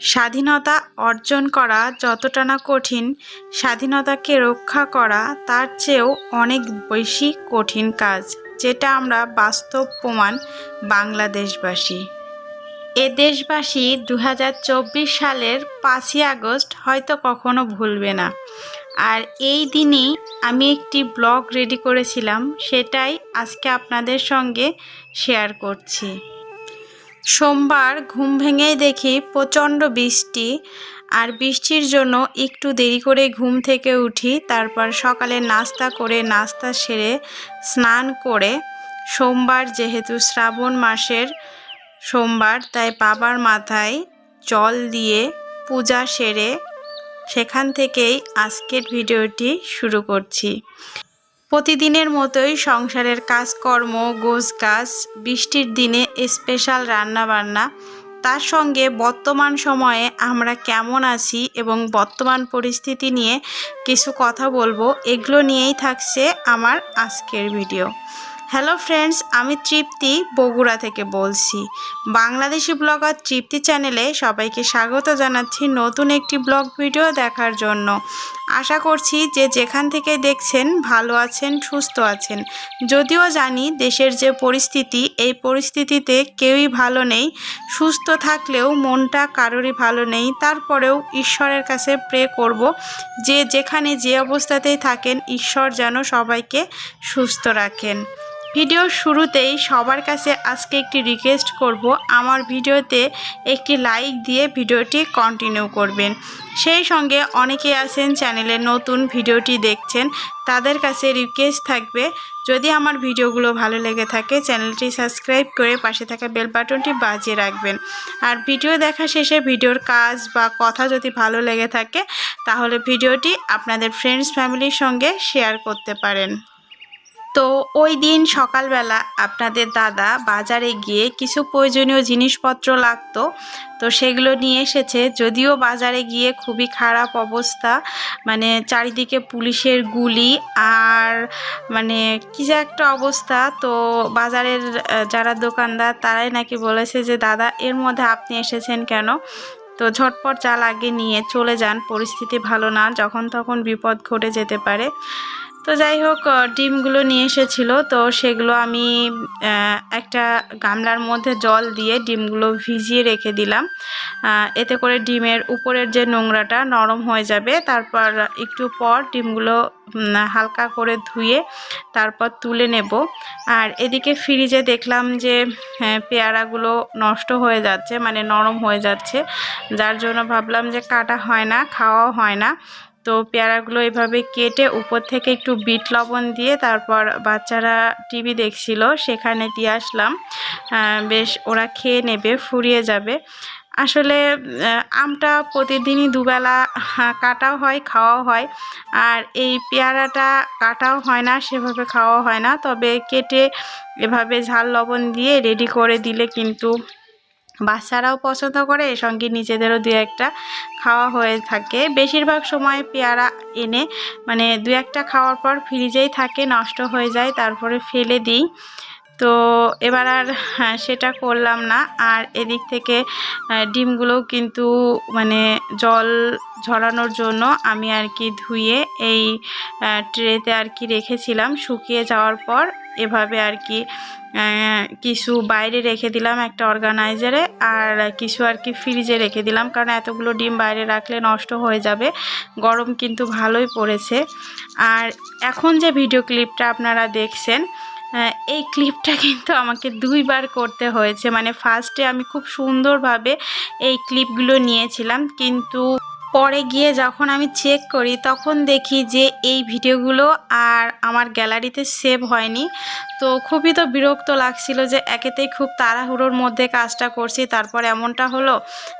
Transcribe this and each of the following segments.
স্বাধীনতা অর্জন করা যতটা না কঠিন, স্বাধীনতাকে রক্ষা করা তার চেয়েও অনেক বেশি কঠিন কাজ, যেটা আমরা বাস্তব প্রমাণ বাংলাদেশবাসী। এ দেশবাসী দু হাজার চব্বিশ সালের পাঁচই আগস্ট হয়তো কখনো ভুলবে না। আর এই দিনেই আমি একটি ব্লগ রেডি করেছিলাম, সেটাই আজকে আপনাদের সঙ্গে শেয়ার করছি। সোমবার ঘুম ভেঙেই দেখি প্রচণ্ড বৃষ্টি আর বৃষ্টির জন্য একটু দেরি করে ঘুম থেকে উঠি, তারপর সকালে নাস্তা করে নাস্তা সেরে স্নান করে। সোমবার যেহেতু শ্রাবণ মাসের সোমবার, তাই বাবার মাথায় জল দিয়ে পূজা সেরে সেখান থেকেই আজকের ভিডিওটি শুরু করছি। প্রতিদিনের মতোই সংসারের কাজকর্ম গোছ গাছ বৃষ্টির দিনে স্পেশাল রান্নাবান্না, তার সঙ্গে বর্তমান সময়ে আমরা কেমন আছি এবং বর্তমান পরিস্থিতি নিয়ে কিছু কথা বলব, এগুলো নিয়েই থাকছে আমার আজকের ভিডিও। হ্যালো ফ্রেন্ডস আমি তৃপ্তি বগুড়া থেকে বলছি। বাংলাদেশি ব্লগার তৃপ্তি চ্যানেলে সবাইকে স্বাগত জানাচ্ছি নতুন একটি ব্লগ ভিডিও দেখার জন্য। আশা করছি যে যেখান থেকে দেখছেন ভালো আছেন, সুস্থ আছেন। যদিও জানি দেশের যে পরিস্থিতি, এই পরিস্থিতিতে কেউই ভালো নেই। সুস্থ থাকলেও মনটা কারোরই ভালো নেই। তারপরেও ঈশ্বরের কাছে প্রে করব যে যেখানে যে অবস্থাতেই থাকেন, ঈশ্বর যেন সবাইকে সুস্থ রাখেন। ভিডিওর শুরুতেই সবার কাছে আজকে একটি রিকোয়েস্ট করব, আমার ভিডিওতে একটি লাইক দিয়ে ভিডিওটি কন্টিনিউ করবেন। সেই সঙ্গে অনেকে আছেন চ্যানেলে নতুন ভিডিওটি দেখছেন, তাদের কাছে রিকোয়েস্ট থাকবে, যদি আমার ভিডিওগুলো ভালো লেগে থাকে চ্যানেলটি সাবস্ক্রাইব করে পাশে থাকা বেল বাটনটি বাজিয়ে রাখবেন। আর ভিডিও দেখা শেষে ভিডিওর কাজ বা কথা যদি ভালো লেগে থাকে, তাহলে ভিডিওটি আপনাদের ফ্রেন্ডস ফ্যামিলির সঙ্গে শেয়ার করতে পারেন। তো ওই দিন সকালবেলা আপনাদের দাদা বাজারে গিয়ে কিছু প্রয়োজনীয় জিনিসপত্র লাগতো, তো সেগুলো নিয়ে এসেছে। যদিও বাজারে গিয়ে খুবই খারাপ অবস্থা মানে চারিদিকে পুলিশের গুলি আর মানে কী যে একটা অবস্থা। তো বাজারের যারা দোকানদার তারাই নাকি বলেছে যে, দাদা, এর মধ্যে আপনি এসেছেন কেন? তো ঝটপট যা লাগে নিয়ে চলে যান, পরিস্থিতি ভালো না, যখন তখন বিপদ ঘটে যেতে পারে। তো যাই হোক ডিমগুলো নিয়ে এসেছিল। তো সেগুলো আমি একটা গামলার মধ্যে জল দিয়ে ডিমগুলো ভিজিয়ে রেখে দিলাম। এতে করে ডিমের উপরের যে নোংরাটা নরম হয়ে যাবে। তারপর একটু পর ডিমগুলো হালকা করে ধুয়ে তারপর তুলে নেব। আর এদিকে ফ্রিজে দেখলাম যে হ্যাঁ, পেয়ারাগুলো নষ্ট হয়ে যাচ্ছে মানে নরম হয়ে যাচ্ছে। যার জন্য ভাবলাম যে কাটা হয় না খাওয়াও হয় না। তো পেয়ারাগুলো এভাবে কেটে উপর থেকে একটু বিট লবণ দিয়ে তারপর বাচ্চারা টিভি দেখছিল, সেখানে দিয়ে আসলাম। বেশ ওরা খেয়ে নেবে, ফুরিয়ে যাবে। আসলে আমটা প্রতিদিনই দুবেলা কাটাও হয়, খাওয়াও হয়। আর এই পেয়ারাটা কাটাও হয় না, সেভাবে খাওয়া হয় না। তবে কেটে এভাবে ঝাল লবণ দিয়ে রেডি করে দিলে কিন্তু বাচ্চারাও পছন্দ করে এর সঙ্গে নিজেদেরও দু একটা খাওয়া হয়ে থাকে। বেশিরভাগ সময় পেয়ারা এনে মানে দু একটা খাওয়ার পর ফ্রিজেই থাকে নষ্ট হয়ে যায় তারপরে ফেলে দিই। তো এবার আর হ্যাঁ, সেটা করলাম না। আর এদিক থেকে আহ, ডিমগুলোও কিন্তু মানে জল ঝরানোর জন্য আমি আর কি ধুয়ে এই ট্রেতে আর কি রেখেছিলাম। শুকিয়ে যাওয়ার পর এভাবে আর কি কিছু বাইরে রেখে দিলাম একটা অর্গানাইজারে আর কিছু আর কি ফ্রিজে রেখে দিলাম। কারণ এতগুলো ডিম বাইরে রাখলে নষ্ট হয়ে যাবে, গরম কিন্তু ভালোই পড়েছে। আর এখন যে ভিডিও ক্লিপটা আপনারা দেখছেন এই ক্লিপটা কিন্তু আমাকে দুইবার করতে হয়েছে। মানে ফার্স্টে আমি খুব সুন্দরভাবে এই ক্লিপগুলো নিয়েছিলাম, কিন্তু পরে গিয়ে যখন আমি চেক করি, তখন দেখি যে এই ভিডিওগুলো আর আমার গ্যালারিতে সেভ হয়নি। তো খুবই তো বিরক্ত লাগছিল যে একেতেই খুব তাড়াহুড়োর মধ্যে কাজটা করছি, তারপর এমনটা হলো।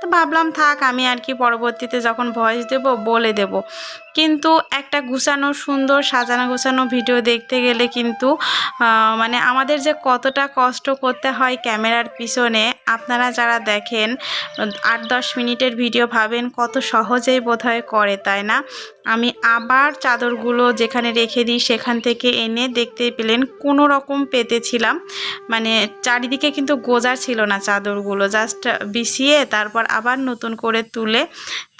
তো ভাবলাম থাক, আমি আর কি পরবর্তীতে যখন ভয়েস দেব, বলে দেব। কিন্তু একটা গুছানো সুন্দর সাজানো গুছানো ভিডিও দেখতে গেলে কিন্তু মানে আমাদের যে কতটা কষ্ট করতে হয় ক্যামেরার পিছনে, আপনারা যারা দেখেন, আট দশ মিনিটের ভিডিও ভাবেন কত সহজেই বোধহয় করে, তাই না? আমি আবার চাদরগুলো যেখানে রেখে দিই সেখান থেকে এনে দেখতে পেলেন কোনো রকম পেতেছিলাম। মানে চারিদিকে কিন্তু গোজা ছিল না চাদরগুলো। জাস্ট বিছিয়ে তারপর আবার নতুন করে তুলে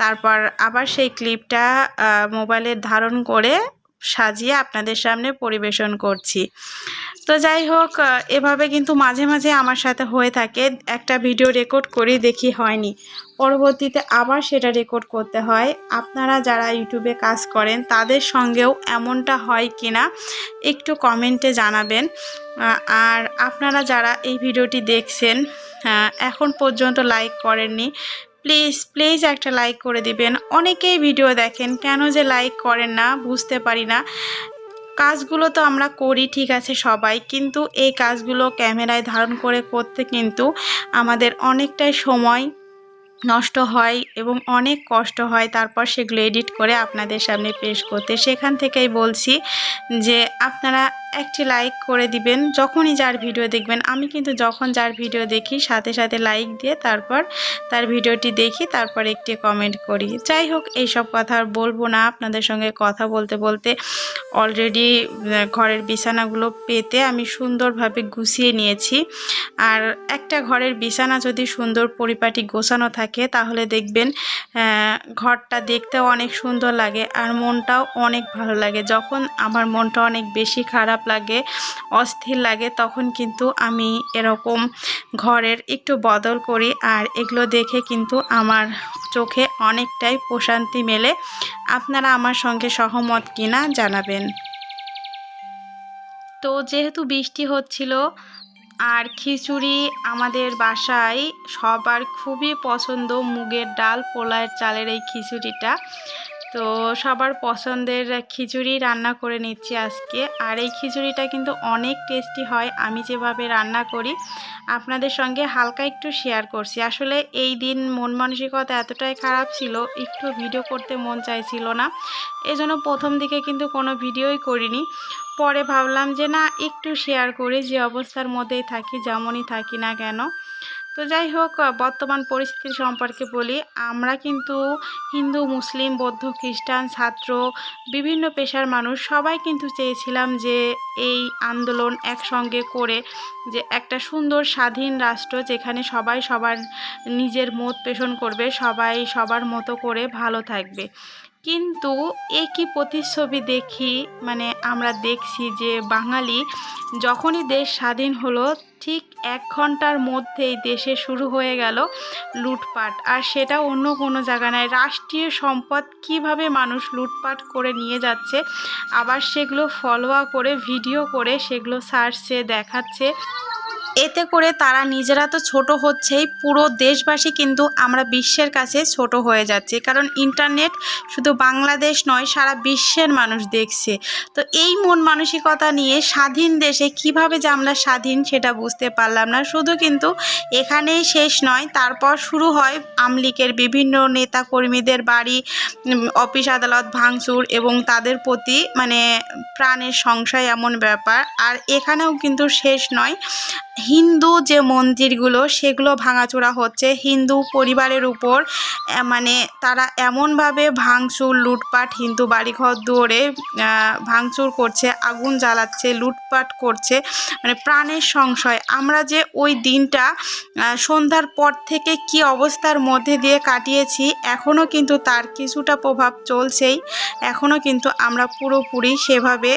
তারপর আবার সেই ক্লিপটা মোবাইলে ধারণ করে সাজিয়ে আপনাদের সামনে পরিবেশন করছি। তো যাই হোক এভাবে কিন্তু মাঝে মাঝে আমার সাথে হয়ে থাকে। একটা ভিডিও রেকর্ড করি, দেখি হয়নি। পরবর্তীতে আবার সেটা রেকর্ড করতে হয়। আপনারা যারা ইউটিউবে কাজ করেন, তাদের সঙ্গেও এমনটা হয় কিনা, একটু কমেন্টে জানাবেন। আর আপনারা যারা এই ভিডিওটি দেখছেন এখন পর্যন্ত লাইক করেননি প্লিজ প্লিজ একটা লাইক করে দিবেন। অনেকেই ভিডিও দেখেন, কেন যে লাইক করেন না, বুঝতে পারি না। কাজগুলো তো আমরা করি, ঠিক আছে, সবাই। কিন্তু এই কাজগুলো ক্যামেরায় ধারণ করে করতে কিন্তু আমাদের অনেকটাই সময় নষ্ট হয় এবং অনেক কষ্ট হয়। তারপর সেগুলো এডিট করে আপনাদের সামনে পেশ করতে। সেখান থেকেই বলছি যে, আপনারা একটি লাইক করে দিবেন, যখনই যার ভিডিও দেখবেন। আমি কিন্তু যখন যার ভিডিও দেখি, সাথে সাথে লাইক দিয়ে তারপর তার ভিডিওটি দেখি, তারপর একটি কমেন্ট করি। যাই হোক, এইসব কথা আর বলব না। আপনাদের সঙ্গে কথা বলতে বলতে অলরেডি ঘরের বিছানাগুলো পেতে আমি সুন্দরভাবে গুছিয়ে নিয়েছি। আর একটা ঘরের বিছানা যদি সুন্দর পরিপাটি গোছানো থাকে, তাহলে দেখবেন ঘরটা দেখতেও অনেক সুন্দর লাগে আর মনটাও অনেক ভালো লাগে। যখন আমার মনটা অনেক বেশি খারাপ খারাপ লাগে, অস্থির লাগে, তখন কিন্তু আমি এরকম ঘরের একটু বদল করি আর এগুলো দেখে কিন্তু আমার চোখে অনেকটাই প্রশান্তি মেলে। আপনারা আমার সঙ্গে সহমত কিনা জানাবেন। তো যেহেতু বৃষ্টি হচ্ছিল, আর খিচুড়ি আমাদের বাসায় সবার খুবই পছন্দ, মুগের ডাল পোলার চালের এই খিচুড়িটা। তো সবার পছন্দের খিচুড়ি রান্না করে নিচ্ছি আজকে। আর এই খিচুড়িটা কিন্তু অনেক টেস্টি হয়, আমি যেভাবে রান্না করি, আপনাদের সঙ্গে হালকা একটু শেয়ার করছি। আসলে এই দিন মন মানসিকতা এতটাই খারাপ ছিল, একটু ভিডিও করতে মন চাইছিল না। এজন্য প্রথম দিকে কিন্তু কোনো ভিডিওই করিনি। পরে ভাবলাম যে না, একটু শেয়ার করি, যে অবস্থার মধ্যেই থাকি, যেমনই থাকি না কেন। তো যাই হোক বর্তমান পরিস্থিতি সম্পর্কে বলি। আমরা কিন্তু হিন্দু, মুসলিম, বৌদ্ধ, খ্রিস্টান, ছাত্র, বিভিন্ন পেশার মানুষ, সবাই কিন্তু চেয়েছিলাম যে এই আন্দোলন একসঙ্গে করে যে একটা সুন্দর স্বাধীন রাষ্ট্র যেখানে সবাই সবার নিজের মত পেষণ করবে, সবাই সবার মতো করে ভালো থাকবে। কিন্তু একই প্রতিচ্ছবি দেখি মানে আমরা দেখছি যে বাঙালি যখনই দেশ স্বাধীন হলো, ঠিক এক ঘণ্টার মধ্যেই দেশে শুরু হয়ে গেল লুটপাট। আর সেটা অন্য কোনো জায়গা নয়। রাষ্ট্রীয় সম্পদ কীভাবে মানুষ লুটপাট করে নিয়ে যাচ্ছে, আবার সেগুলো ফলোয়া করে ভিডিও করে, সেগুলো সার্চে দেখাচ্ছে। এতে করে তারা নিজেরা তো ছোট হচ্ছেই, পুরো দেশবাসী কিন্তু আমরা বিশ্বের কাছে ছোট হয়ে যাচ্ছে। কারণ ইন্টারনেট শুধু বাংলাদেশ নয়, সারা বিশ্বের মানুষ দেখছে। তো এই মন মানসিকতা নিয়ে স্বাধীন দেশে কীভাবে যে আমরা স্বাধীন সেটা বুঝতে পারলাম না। শুধু কিন্তু এখানেই শেষ নয়, তারপর শুরু হয় আমলিকের বিভিন্ন নেতা কর্মীদের বাড়ি অফিস আদালত ভাঙচুর এবং তাদের প্রতি মানে প্রাণের সংশয় এমন ব্যাপার। আর এখানেও কিন্তু শেষ নয় হিন্দু যে মন্দিরগুলো, সেগুলো ভাঙাচোরা হচ্ছে। হিন্দু পরিবারের উপর মানে তারা এমনভাবে ভাঙচুর, লুটপাট, হিন্দু বাড়িঘর দুয়ারে ভাঙচুর করছে, আগুন জ্বালাচ্ছে, লুটপাট করছে মানে প্রাণের সংশয়। আমরা যে ওই দিনটা সন্ধ্যার পর থেকে কি অবস্থার মধ্যে দিয়ে কাটিয়েছি এখনও কিন্তু তার কিছুটা প্রভাব চলছেই। এখনও কিন্তু আমরা পুরোপুরি সেভাবে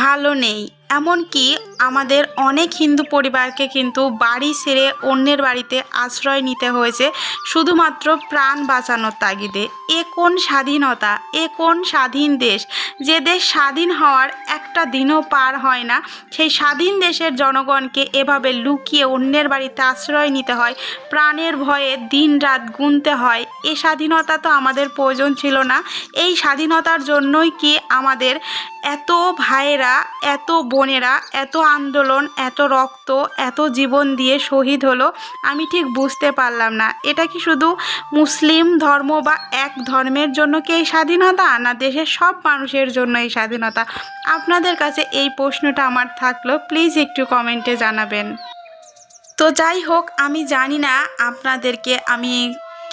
ভালো নেই। এমনকি আমাদের অনেক হিন্দু পরিবারকে কিন্তু বাড়ি ছেড়ে অন্যের বাড়িতে আশ্রয় নিতে হয়েছে, শুধুমাত্র প্রাণ বাঁচানোর তাগিদে। এ কোন স্বাধীনতা? এ কোন স্বাধীন দেশ? যে দেশ স্বাধীন হওয়ার একটা দিনও পার হয় না, সেই স্বাধীন দেশের জনগণকে এভাবে লুকিয়ে অন্যের বাড়িতে আশ্রয় নিতে হয়, প্রাণের ভয়ে দিন রাত গুনতে হয়, এ স্বাধীনতা তো আমাদের প্রয়োজন ছিল না। এই স্বাধীনতার জন্যই কি আমাদের এত ভাইয়েরা, এত বোনেরা, এত আন্দোলন, এত রক্ত, এত জীবন দিয়ে শহীদ হলো, আমি ঠিক বুঝতে পারলাম না। এটা কি শুধু মুসলিম ধর্ম বা এক ধর্মের জন্য কি এই স্বাধীনতা, না দেশের সব মানুষের জন্য এই স্বাধীনতা? আপনাদের কাছে এই প্রশ্নটা আমার থাকল প্লিজ একটু কমেন্টে জানাবেন। তো যাই হোক, আমি জানি না আপনাদেরকে আমি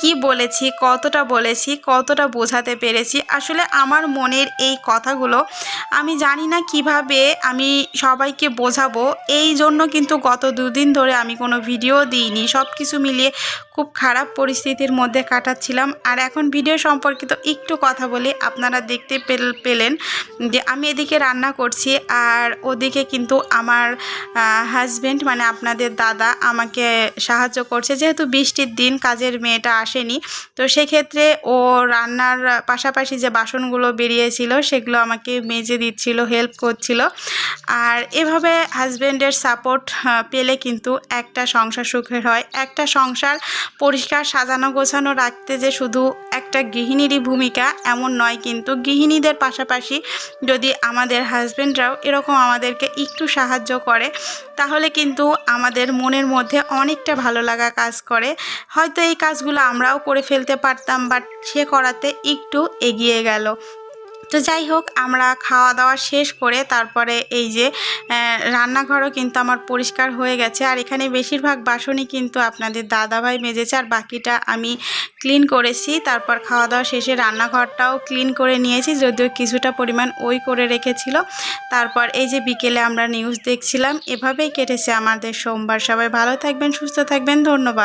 কি বলেছি, কতটা বলেছি, কতটা বোঝাতে পেরেছি, আসলে আমার মনের এই কথাগুলো আমি জানি না কীভাবে আমি সবাইকে বোঝাবো। এই জন্য কিন্তু গত দুদিন ধরে আমি কোনো ভিডিও দিইনি। সব কিছু মিলিয়ে খুব খারাপ পরিস্থিতির মধ্যে কাটাচ্ছিলাম। আর এখন ভিডিও সম্পর্কিত একটু কথা বলি, আপনারা দেখতে পেল- পেলেন যে আমি এদিকে রান্না করছি আর ওদিকে কিন্তু আমার হাজব্যান্ড মানে আপনাদের দাদা আমাকে সাহায্য করছে। যেহেতু বৃষ্টির দিন, কাজের মেয়েটা আসেনি। তো সেক্ষেত্রে ও রান্নার পাশাপাশি যে বাসনগুলো বেরিয়েছিল, সেগুলো আমাকে মেজে দিচ্ছিল হেল্প করছিল। আর এভাবে হাজব্যান্ডের সাপোর্ট পেলে কিন্তু একটা সংসার সুখের হয়। একটা সংসার পরিষ্কার, সাজানো গোছানো রাখতে যে শুধু একটা গৃহিণীরই ভূমিকা এমন নয়, কিন্তু গৃহিণীদের পাশাপাশি যদি আমাদের হাজব্যান্ডরাও এরকম আমাদেরকে একটু সাহায্য করে, তাহলে কিন্তু আমাদের মনের মধ্যে অনেকটা ভালো লাগা কাজ করে। হয়তো এই কাজগুলো আমরাও করে ফেলতে পারতাম, বাট সে করাতে একটু এগিয়ে গেল। তো যাই হোক, আমরা খাওয়া দাওয়া শেষ করে তারপরে এই যে রান্নাঘরও কিন্তু আমার পরিষ্কার হয়ে গেছে। আর এখানে বেশিরভাগ বাসনই কিন্তু আপনাদের দাদাভাই মেজেছে আর বাকিটা আমি ক্লিন করেছি। তারপর খাওয়া দাওয়া শেষে রান্নাঘরটাও ক্লিন করে নিয়েছি, যদিও কিছুটা পরিমাণ ওই করে রেখেছিল। তারপর এই যে বিকেলে আমরা নিউজ দেখছিলাম, এভাবেই কেটেছে আমাদের সোমবার। সবাই ভালো থাকবেন, সুস্থ থাকবেন, ধন্যবাদ।